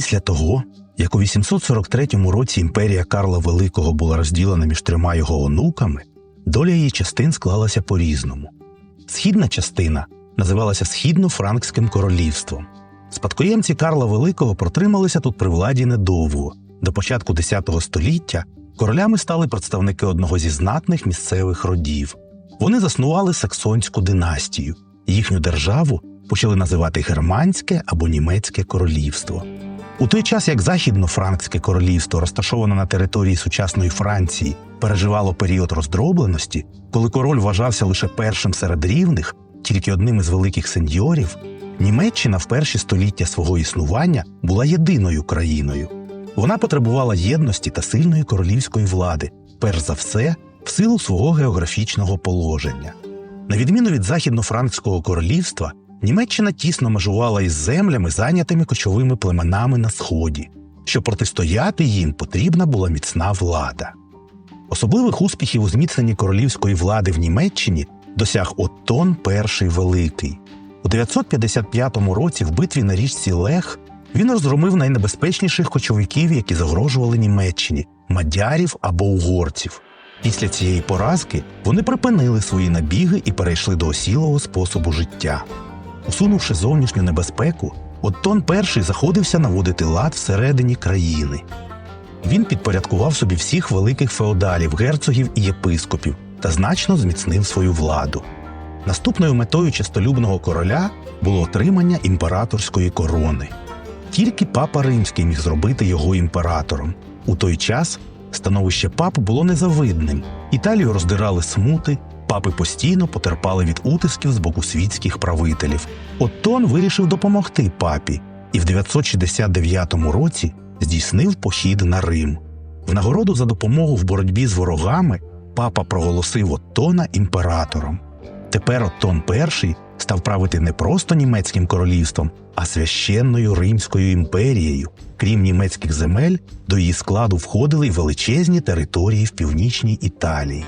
Після того, як у 843 році імперія Карла Великого була розділена між трьома його онуками, доля її частин склалася по-різному. Східна частина називалася Східно-Франкським королівством. Спадкоємці Карла Великого протрималися тут при владі недовго. До початку X століття королями стали представники одного зі знатних місцевих родів. Вони заснували саксонську династію. Їхню державу почали називати Германське або Німецьке королівство. У той час, як Західно-Франкське королівство, розташоване на території сучасної Франції, переживало період роздробленості, коли король вважався лише першим серед рівних, тільки одним із великих сеньорів, Німеччина в перші століття свого існування була єдиною країною. Вона потребувала єдності та сильної королівської влади, перш за все, в силу свого географічного положення. На відміну від західно-франкського королівства, Німеччина тісно межувала із землями, зайнятими кочовими племенами на сході. Щоб протистояти їм, потрібна була міцна влада. Особливих успіхів у зміцненні королівської влади в Німеччині досяг Оттон І Великий. У 955 році в битві на річці Лех він розгромив найнебезпечніших кочовиків, які загрожували Німеччині мадярів або угорців. Після цієї поразки вони припинили свої набіги і перейшли до осілого способу життя. Усунувши зовнішню небезпеку, Оттон І заходився наводити лад всередині країни. Він підпорядкував собі всіх великих феодалів, герцогів і єпископів та значно зміцнив свою владу. Наступною метою честолюбного короля було отримання імператорської корони. Тільки папа римський міг зробити його імператором. У той час становище пап було незавидним. Італію роздирали смути, папи постійно потерпали від утисків з боку світських правителів. Оттон вирішив допомогти папі і в 969 році здійснив похід на Рим. В нагороду за допомогу в боротьбі з ворогами папа проголосив Оттона імператором. Тепер Оттон І став правити не просто німецьким королівством, а священною Римською імперією. Крім німецьких земель, до її складу входили й величезні території в північній Італії.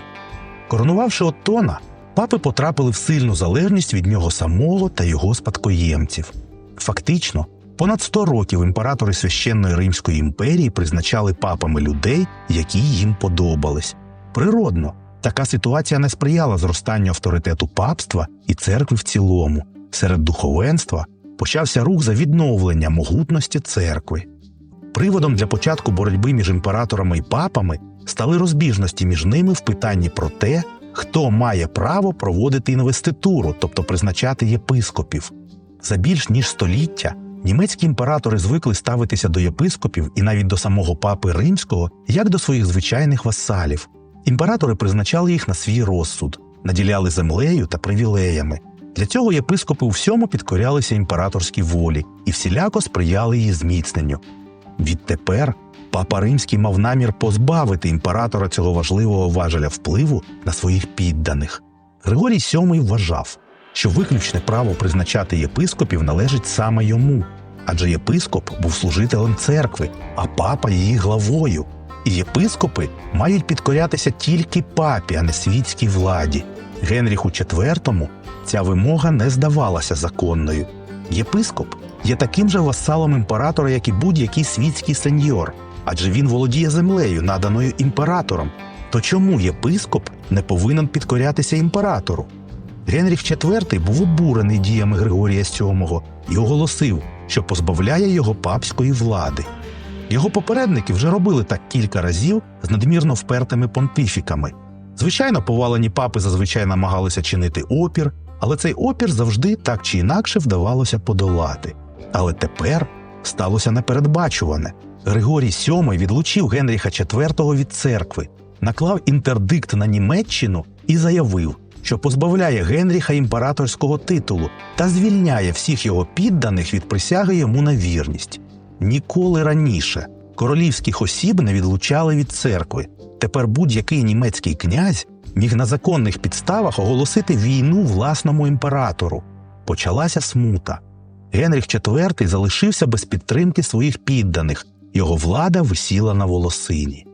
Коронувавши Оттона, папи потрапили в сильну залежність від нього самого та його спадкоємців. Фактично, понад 100 років імператори священної Римської імперії призначали папами людей, які їм подобались. Природно, така ситуація не сприяла зростанню авторитету папства і церкви в цілому. Серед духовенства почався рух за відновлення могутності церкви. Приводом для початку боротьби між імператорами і папами стали розбіжності між ними в питанні про те, хто має право проводити інвеституру, тобто призначати єпископів. За більш ніж століття німецькі імператори звикли ставитися до єпископів і навіть до самого папи римського як до своїх звичайних васалів. Імператори призначали їх на свій розсуд, наділяли землею та привілеями. Для цього єпископи у всьому підкорялися імператорській волі і всіляко сприяли її зміцненню. Відтепер папа римський мав намір позбавити імператора цього важливого важеля впливу на своїх підданих. Григорій VII вважав, що виключне право призначати єпископів належить саме йому, адже єпископ був служителем церкви, а папа її главою. І єпископи мають підкорятися тільки папі, а не світській владі. Генріху IV ця вимога не здавалася законною. Єпископ є таким же васалом імператора, як і будь-який світський сеньор, адже він володіє землею, наданою імператором. То чому єпископ не повинен підкорятися імператору? Генріх IV був обурений діями Григорія VII і оголосив, що позбавляє його папської влади. Його попередники вже робили так кілька разів з надмірно впертими понтифіками. Звичайно, повалені папи зазвичай намагалися чинити опір, але цей опір завжди так чи інакше вдавалося подолати. Але тепер сталося непередбачуване. Григорій VII відлучив Генріха IV від церкви, наклав інтердикт на Німеччину і заявив, що позбавляє Генріха імператорського титулу та звільняє всіх його підданих від присяги йому на вірність. Ніколи раніше королівських осіб не відлучали від церкви. Тепер будь-який німецький князь міг на законних підставах оголосити війну власному імператору. Почалася смута. Генріх IV залишився без підтримки своїх підданих, його влада висіла на волосині.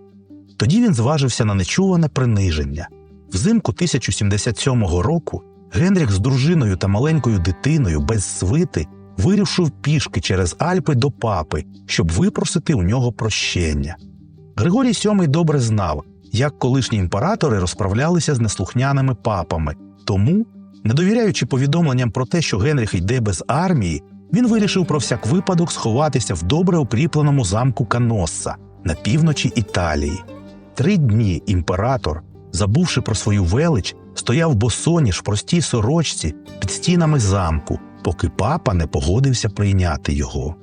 Тоді він зважився на нечуване приниження. Взимку 1077 року Генріх з дружиною та маленькою дитиною без свити вирушив пішки через Альпи до папи, щоб випросити у нього прощення. Григорій VII добре знав, як колишні імператори розправлялися з неслухняними папами, тому, не довіряючи повідомленням про те, що Генріх йде без армії, він вирішив про всяк випадок сховатися в добре укріпленому замку Каносса на півночі Італії. Три дні імператор, забувши про свою велич, стояв босоніж в простій сорочці під стінами замку, поки папа не погодився прийняти його.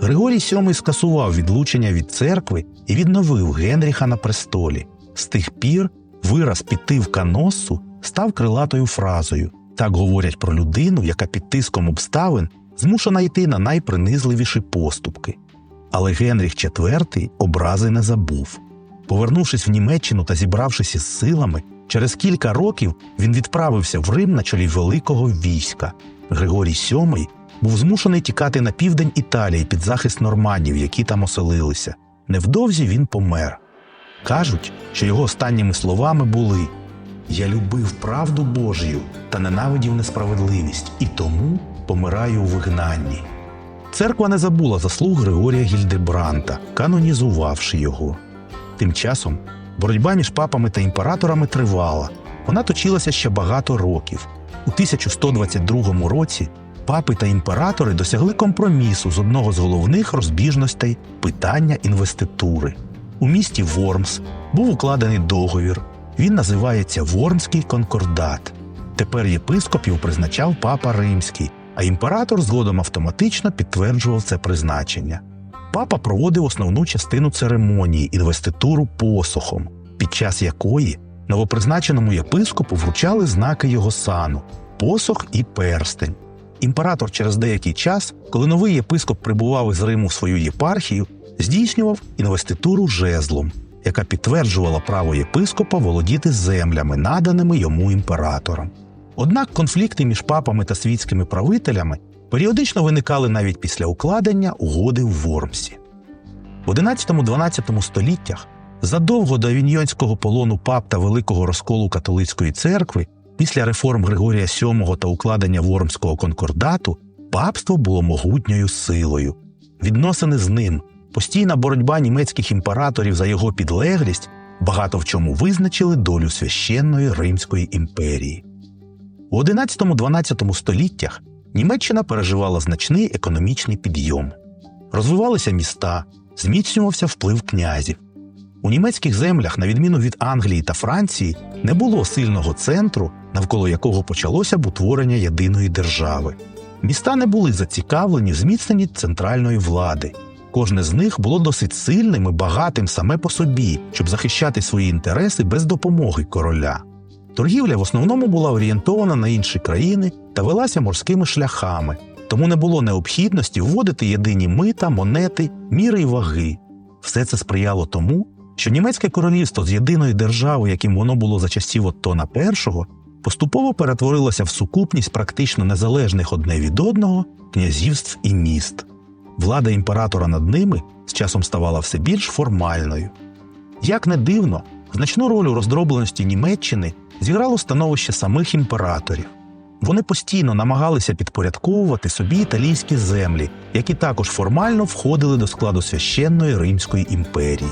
Григорій VII скасував відлучення від церкви і відновив Генріха на престолі. З тих пір вираз піти в каноссу став крилатою фразою. Так говорять про людину, яка під тиском обставин змушена йти на найпринизливіші поступки. Але Генріх IV образи не забув. Повернувшись в Німеччину та зібравшись із силами, через кілька років він відправився в Рим на чолі великого війська. Григорій VII був змушений тікати на південь Італії під захист норманів, які там оселилися. Невдовзі він помер. Кажуть, що його останніми словами були: Я любив правду Божію та ненавидів несправедливість, і тому помираю у вигнанні. Церква не забула заслуг Григорія Гільдебранта, канонізувавши його. Тим часом боротьба між папами та імператорами тривала. Вона точилася ще багато років. У 1122 році папи та імператори досягли компромісу з одного з головних розбіжностей питання інвеститури. У місті Вормс був укладений договір. Він називається Вормський конкордат. Тепер єпископів призначав папа Римський, а імператор згодом автоматично підтверджував це призначення. Папа проводив основну частину церемонії інвеституру посохом, під час якої новопризначеному єпископу вручали знаки його сану посох і перстень. Імператор через деякий час, коли новий єпископ прибував із Риму в свою єпархію, здійснював інвеституру жезлом, яка підтверджувала право єпископа володіти землями, наданими йому імператором. Однак конфлікти між папами та світськими правителями періодично виникали навіть після укладення угоди в Вормсі. В 11-12 століттях, задовго до авіньйонського полону пап та великого розколу католицької церкви, після реформ Григорія VII та укладення Вормського конкордату, папство було могутньою силою. Відносини з ним, постійна боротьба німецьких імператорів за його підлеглість багато в чому визначили долю священної Римської імперії. У 11-12 століттях Німеччина переживала значний економічний підйом. Розвивалися міста, зміцнювався вплив князів. У німецьких землях, на відміну від Англії та Франції, не було сильного центру, навколо якого почалося б утворення єдиної держави. Міста не були зацікавлені в зміцненні центральної влади. Кожне з них було досить сильним і багатим саме по собі, щоб захищати свої інтереси без допомоги короля. Торгівля в основному була орієнтована на інші країни та велася морськими шляхами, тому не було необхідності вводити єдині мита, монети, міри й ваги. Все це сприяло тому, що німецьке королівство з єдиної держави, яким воно було за часів Оттона І, поступово перетворилося в сукупність практично незалежних одне від одного князівств і міст. Влада імператора над ними з часом ставала все більш формальною. Як не дивно, значну роль у роздробленості Німеччини зіграло становище самих імператорів. Вони постійно намагалися підпорядковувати собі італійські землі, які також формально входили до складу священної Римської імперії.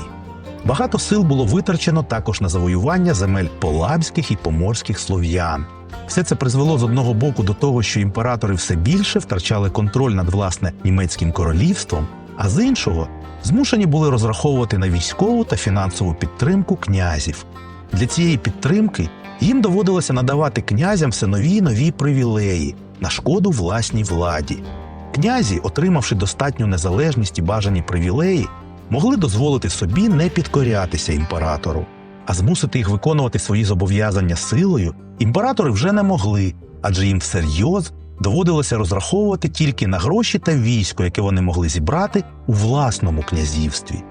Багато сил було витрачено також на завоювання земель полабських і поморських слов'ян. Все це призвело з одного боку до того, що імператори все більше втрачали контроль над власне німецьким королівством, а з іншого змушені були розраховувати на військову та фінансову підтримку князів. Для цієї підтримки їм доводилося надавати князям все нові й нові привілеї на шкоду власній владі. Князі, отримавши достатню незалежність і бажані привілеї, могли дозволити собі не підкорятися імператору, а змусити їх виконувати свої зобов'язання силою імператори вже не могли, адже їм всерйоз доводилося розраховувати тільки на гроші та військо, яке вони могли зібрати у власному князівстві.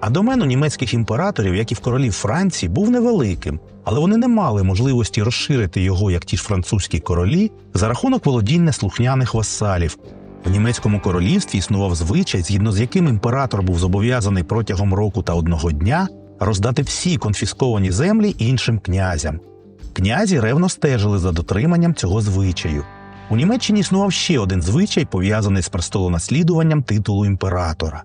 А домену німецьких імператорів, як і в королів Франції, був невеликим, але вони не мали можливості розширити його, як ті ж французькі королі, за рахунок володіння слухняних васалів. В німецькому королівстві існував звичай, згідно з яким імператор був зобов'язаний протягом року та одного дня роздати всі конфісковані землі іншим князям. Князі ревно стежили за дотриманням цього звичаю. У Німеччині існував ще один звичай, пов'язаний з престолонаслідуванням титулу імператора.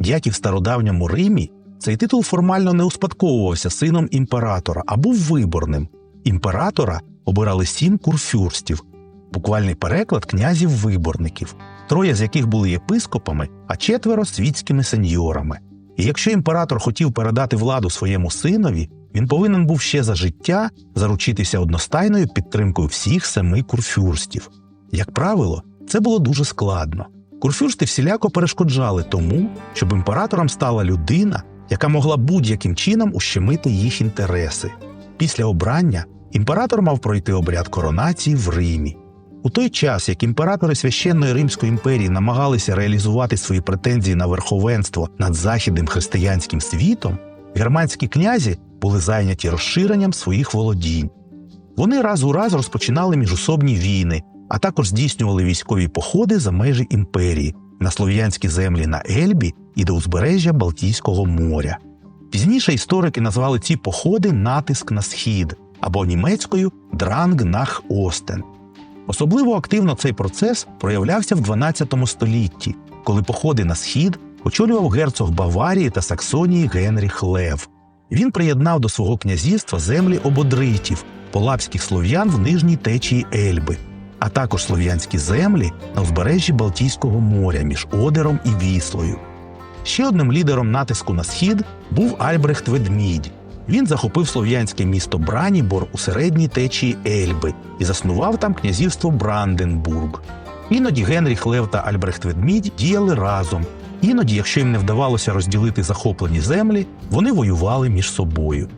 Як і в стародавньому Римі, цей титул формально не успадковувався сином імператора, а був виборним. Імператора обирали сім курфюрстів, буквальний переклад князів-виборників, троє з яких були єпископами, а четверо світськими сеньорами. І якщо імператор хотів передати владу своєму синові, він повинен був ще за життя заручитися одностайною підтримкою всіх семи курфюрстів. Як правило, це було дуже складно. Курфюрсти всіляко перешкоджали тому, щоб імператором стала людина, яка могла будь-яким чином ущемити їх інтереси. Після обрання імператор мав пройти обряд коронації в Римі. У той час, як імператори священної Римської імперії намагалися реалізувати свої претензії на верховенство над західним християнським світом, германські князі були зайняті розширенням своїх володінь. Вони раз у раз розпочинали міжособні війни, а також здійснювали військові походи за межі імперії на слов'янські землі на Ельбі і до узбережжя Балтійського моря. Пізніше історики назвали ці походи натиск на схід або німецькою дранг нах Остен. Особливо активно цей процес проявлявся в 12 столітті, коли походи на схід очолював герцог Баварії та Саксонії Генріх Лев. Він приєднав до свого князівства землі ободритів, полапських слов'ян в нижній течії Ельби, а також слов'янські землі на узбережжі Балтійського моря між Одером і Віслою. Ще одним лідером натиску на схід був Альбрехт Ведмідь. Він захопив слов'янське місто Бранібор у середній течії Ельби і заснував там князівство Бранденбург. Іноді Генріх Лев та Альбрехт Ведмідь діяли разом. Іноді, якщо їм не вдавалося розділити захоплені землі, вони воювали між собою.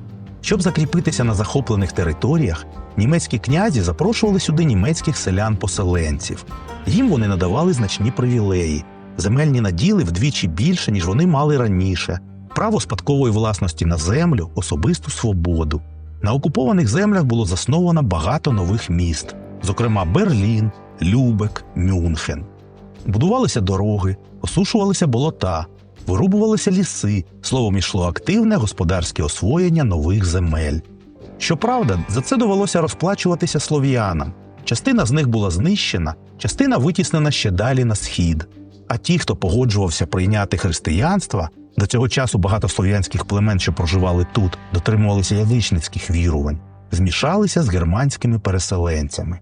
Щоб закріпитися на захоплених територіях, німецькі князі запрошували сюди німецьких селян-поселенців. Їм вони надавали значні привілеї, земельні наділи вдвічі більше, ніж вони мали раніше, право спадкової власності на землю, особисту свободу. На окупованих землях було засновано багато нових міст, зокрема Берлін, Любек, Мюнхен. Будувалися дороги, осушувалися болота, вирубувалися ліси, словом йшло активне господарське освоєння нових земель. Щоправда, за це довелося розплачуватися слов'янам. Частина з них була знищена, частина витіснена ще далі на схід. А ті, хто погоджувався прийняти християнство, до цього часу багато слов'янських племен, що проживали тут, дотримувалися язичницьких вірувань, змішалися з германськими переселенцями.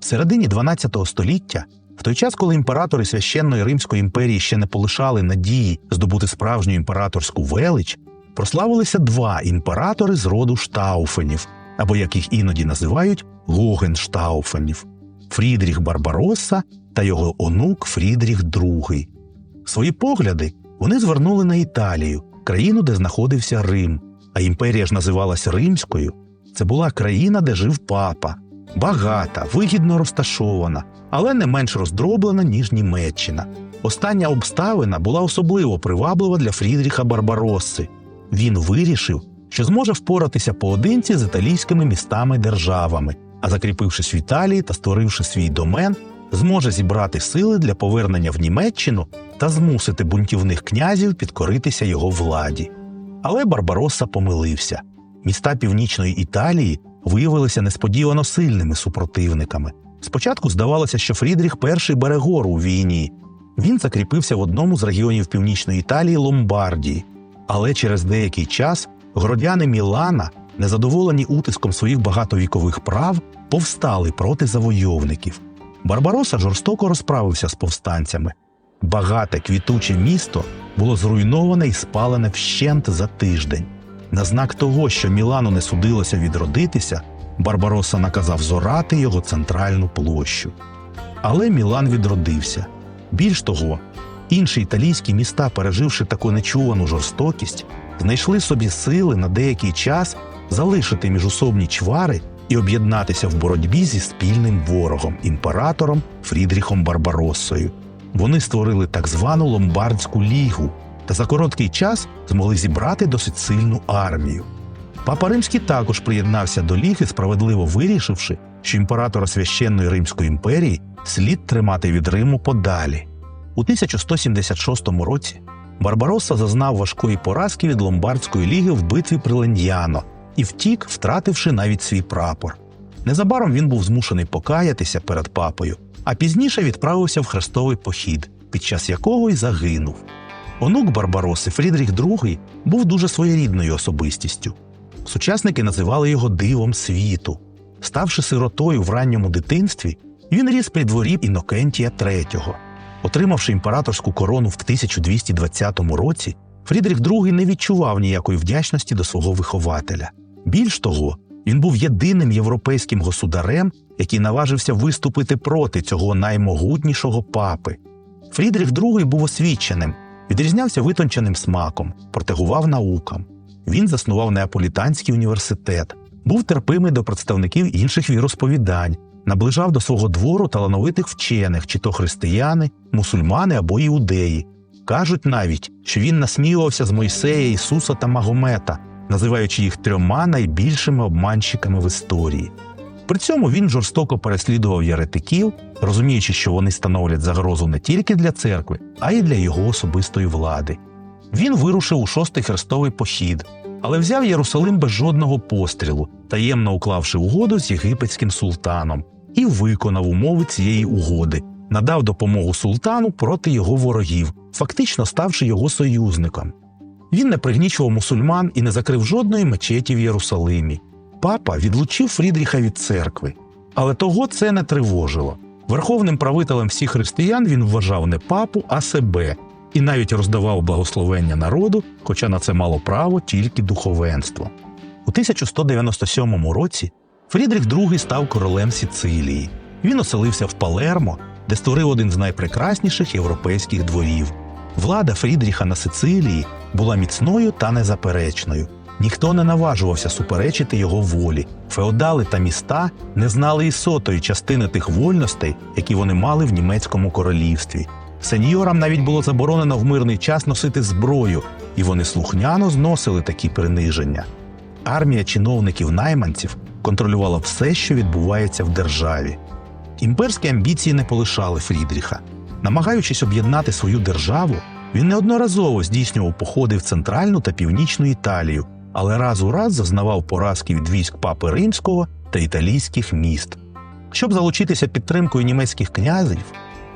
В середині 12 століття, в той час, коли імператори священної Римської імперії ще не полишали надії здобути справжню імператорську велич, прославилися два імператори з роду Штауфенів, або як їх іноді називають Гогенштауфенів Фрідріх Барбаросса та його онук Фрідріх II. Свої погляди вони звернули на Італію, країну, де знаходився Рим, а імперія ж називалася Римською. Це була країна, де жив папа, багата, вигідно розташована, але не менш роздроблена, ніж Німеччина. Остання обставина була особливо приваблива для Фрідріха Барбаросси. Він вирішив, що зможе впоратися поодинці з італійськими містами-державами, а закріпившись в Італії та створивши свій домен, зможе зібрати сили для повернення в Німеччину та змусити бунтівних князів підкоритися його владі. Але Барбаросса помилився. Міста північної Італії виявилися несподівано сильними супротивниками. Спочатку здавалося, що Фрідріх перший бере гору у війні. Він закріпився в одному з регіонів північної Італії Ломбардії. Але через деякий час городяни Мілана, незадоволені утиском своїх багатовікових прав, повстали проти завойовників. Барбароса жорстоко розправився з повстанцями. Багате квітуче місто було зруйноване і спалене вщент за тиждень. На знак того, що Мілану не судилося відродитися, Барбароса наказав зорати його центральну площу. Але Мілан відродився. Більш того, інші італійські міста, переживши таку нечувану жорстокість, знайшли собі сили на деякий час залишити міжособні чвари і об'єднатися в боротьбі зі спільним ворогом імператором Фрідріхом Барбароссою. Вони створили так звану Ломбардську лігу та за короткий час змогли зібрати досить сильну армію. Папа Римський також приєднався до ліги, справедливо вирішивши, що імператора священної Римської імперії слід тримати від Риму подалі. У 1176 році Барбаросса зазнав важкої поразки від Ломбардської ліги в битві при Леньяно і втік, втративши навіть свій прапор. Незабаром він був змушений покаятися перед папою, а пізніше відправився в хрестовий похід, під час якого й загинув. Онук Барбароси Фрідріх II був дуже своєрідною особистістю. Сучасники називали його дивом світу. Ставши сиротою в ранньому дитинстві, він ріс при дворі Інокентія III. Отримавши імператорську корону в 1220 році, Фрідріх II не відчував ніякої вдячності до свого вихователя. Більш того, він був єдиним європейським государем, який наважився виступити проти цього наймогутнішого папи. Фрідріх II був освіченим, відрізнявся витонченим смаком, протегував наукам. Він заснував Неаполітанський університет, був терпимий до представників інших віросповідань, наближав до свого двору талановитих вчених, чи то християни, мусульмани або іудеї. Кажуть навіть, що він насмілювався з Мойсея, Ісуса та Магомета, називаючи їх трьома найбільшими обманщиками в історії. При цьому він жорстоко переслідував єретиків, розуміючи, що вони становлять загрозу не тільки для церкви, а й для його особистої влади. Він вирушив у шостий хрестовий похід, але взяв Єрусалим без жодного пострілу, таємно уклавши угоду з єгипетським султаном, і виконав умови цієї угоди, надав допомогу султану проти його ворогів, фактично ставши його союзником. Він не пригнічував мусульман і не закрив жодної мечеті в Єрусалимі. Папа відлучив Фрідріха від церкви, але того це не тривожило. Верховним правителем всіх християн він вважав не папу, а себе, і навіть роздавав благословення народу, хоча на це мало право тільки духовенство. У 1197 році Фрідріх II став королем Сіцилії. Він оселився в Палермо, де створив один з найпрекрасніших європейських дворів. Влада Фрідріха на Сицилії була міцною та незаперечною. Ніхто не наважувався суперечити його волі. Феодали та міста не знали і сотої частини тих вольностей, які вони мали в німецькому королівстві. Сеньорам навіть було заборонено в мирний час носити зброю, і вони слухняно зносили такі приниження. Армія чиновників-найманців контролювала все, що відбувається в державі. Імперські амбіції не полишали Фрідріха. Намагаючись об'єднати свою державу, він неодноразово здійснював походи в центральну та північну Італію, але раз у раз зазнавав поразки від військ папи римського та італійських міст. Щоб залучитися підтримкою німецьких князів,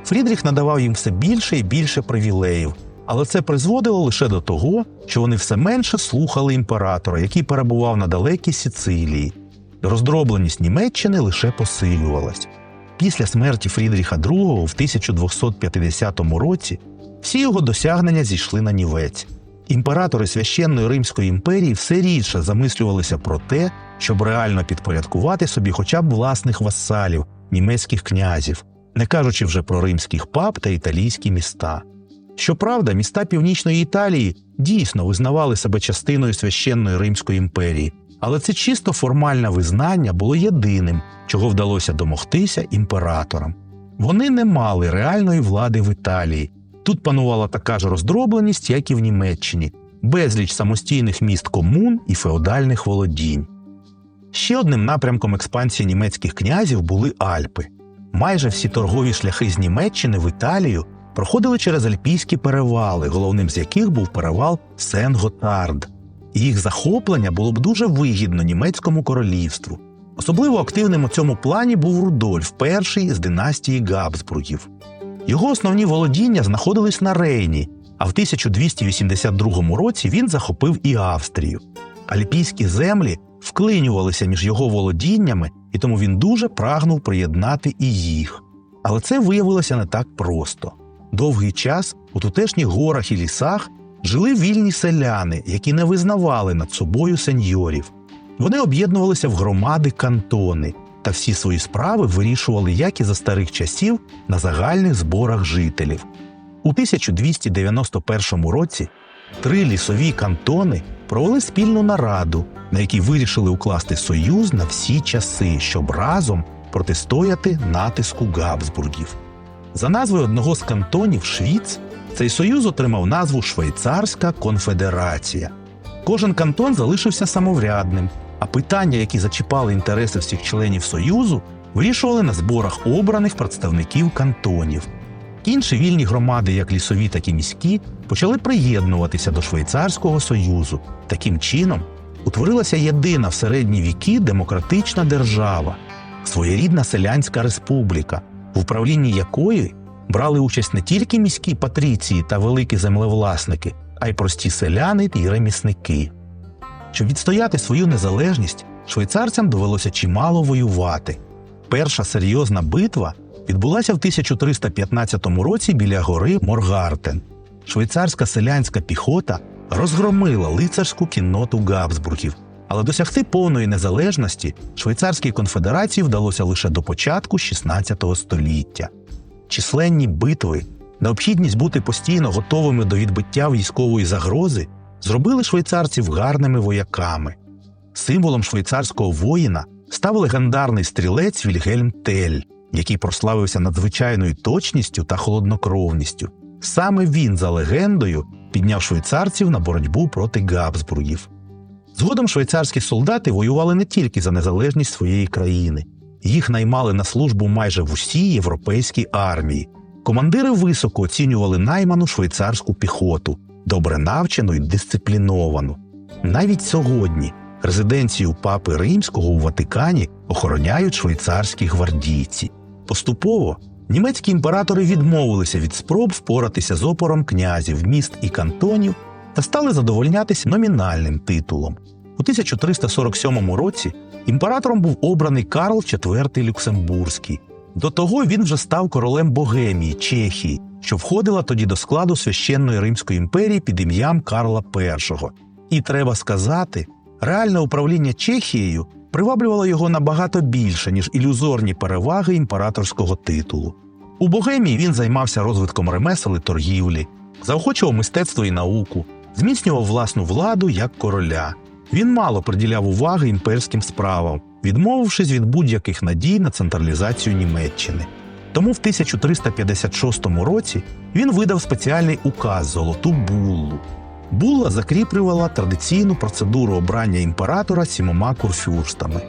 Фрідріх надавав їм все більше і більше привілеїв, але це призводило лише до того, що вони все менше слухали імператора, який перебував на далекій Сицилії. Роздробленість Німеччини лише посилювалась. Після смерті Фрідріха II в 1250 році всі його досягнення зійшли на нівець. Імператори священної Римської імперії все рідше замислювалися про те, щоб реально підпорядкувати собі хоча б власних васалів, німецьких князів, не кажучи вже про римських пап та італійські міста. Щоправда, міста Північної Італії дійсно визнавали себе частиною священної Римської імперії, але це чисто формальне визнання було єдиним, чого вдалося домогтися імператорам. Вони не мали реальної влади в Італії. Тут панувала така ж роздробленість, як і в Німеччині, безліч самостійних міст комун і феодальних володінь. Ще одним напрямком експансії німецьких князів були Альпи. Майже всі торгові шляхи з Німеччини в Італію проходили через альпійські перевали, головним з яких був перевал Сен-Готард. Їх захоплення було б дуже вигідно німецькому королівству. Особливо активним у цьому плані був Рудольф, перший з династії Габсбургів. Його основні володіння знаходились на Рейні, а в 1282 році він захопив і Австрію. Альпійські землі вклинювалися між його володіннями, і тому він дуже прагнув приєднати і їх. Але це виявилося не так просто. Довгий час у тутешніх горах і лісах жили вільні селяни, які не визнавали над собою сеньорів. Вони об'єднувалися в громади кантони та всі свої справи вирішували, як і за старих часів, на загальних зборах жителів. У 1291 році три лісові кантони провели спільну нараду, на якій вирішили укласти союз на всі часи, щоб разом протистояти натиску Габсбургів. За назвою одного з кантонів Швіц цей союз отримав назву Швейцарська конфедерація. Кожен кантон залишився самоврядним, а питання, які зачіпали інтереси всіх членів Союзу, вирішували на зборах обраних представників кантонів. Інші вільні громади, як лісові, так і міські, почали приєднуватися до Швейцарського союзу. Таким чином утворилася єдина в середні віки демократична держава, своєрідна селянська республіка, в управлінні якої брали участь не тільки міські патріції та великі землевласники, а й прості селяни і ремісники. Щоб відстояти свою незалежність, швейцарцям довелося чимало воювати. Перша серйозна битва відбулася в 1315 році біля гори Моргартен. Швейцарська селянська піхота розгромила лицарську кінноту Габсбургів, але досягти повної незалежності Швейцарській конфедерації вдалося лише до початку 16 століття. Численні битви, необхідність бути постійно готовими до відбиття військової загрози зробили швейцарців гарними вояками. Символом швейцарського воїна став легендарний стрілець Вільгельм Тель, який прославився надзвичайною точністю та холоднокровністю. Саме він, за легендою, підняв швейцарців на боротьбу проти Габсбургів. Згодом швейцарські солдати воювали не тільки за незалежність своєї країни, їх наймали на службу майже в усій європейській армії. Командири високо оцінювали найману швейцарську піхоту, добре навчену і дисципліновану. Навіть сьогодні резиденцію папи римського у Ватикані охороняють швейцарські гвардійці. Поступово німецькі імператори відмовилися від спроб впоратися з опором князів, міст і кантонів та стали задовольнятися номінальним титулом. У 1347 році імператором був обраний Карл IV Люксембурзький. До того він вже став королем Богемії, Чехії, що входила тоді до складу священної Римської імперії під ім'ям Карла І. І треба сказати, реальне управління Чехією приваблювало його набагато більше, ніж ілюзорні переваги імператорського титулу. У Богемії він займався розвитком ремесел і торгівлі, заохочував мистецтво і науку, зміцнював власну владу як короля. Він мало приділяв уваги імперським справам, відмовившись від будь-яких надій на централізацію Німеччини. Тому в 1356 році він видав спеціальний указ Золоту буллу. Булла закріплювала традиційну процедуру обрання імператора сімома курфюрстами.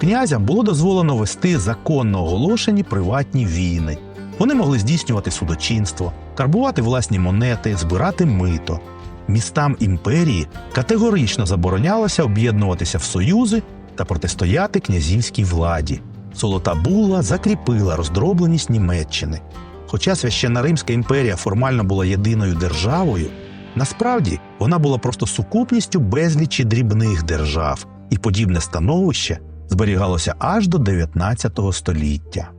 Князям було дозволено вести законно оголошені приватні війни. Вони могли здійснювати судочинство, карбувати власні монети, збирати мито. Містам імперії категорично заборонялося об'єднуватися в союзи та протистояти князівській владі. Золота булла закріпила роздробленість Німеччини. Хоча священна Римська імперія формально була єдиною державою, насправді вона була просто сукупністю безлічі дрібних держав, і подібне становище зберігалося аж до 19 століття.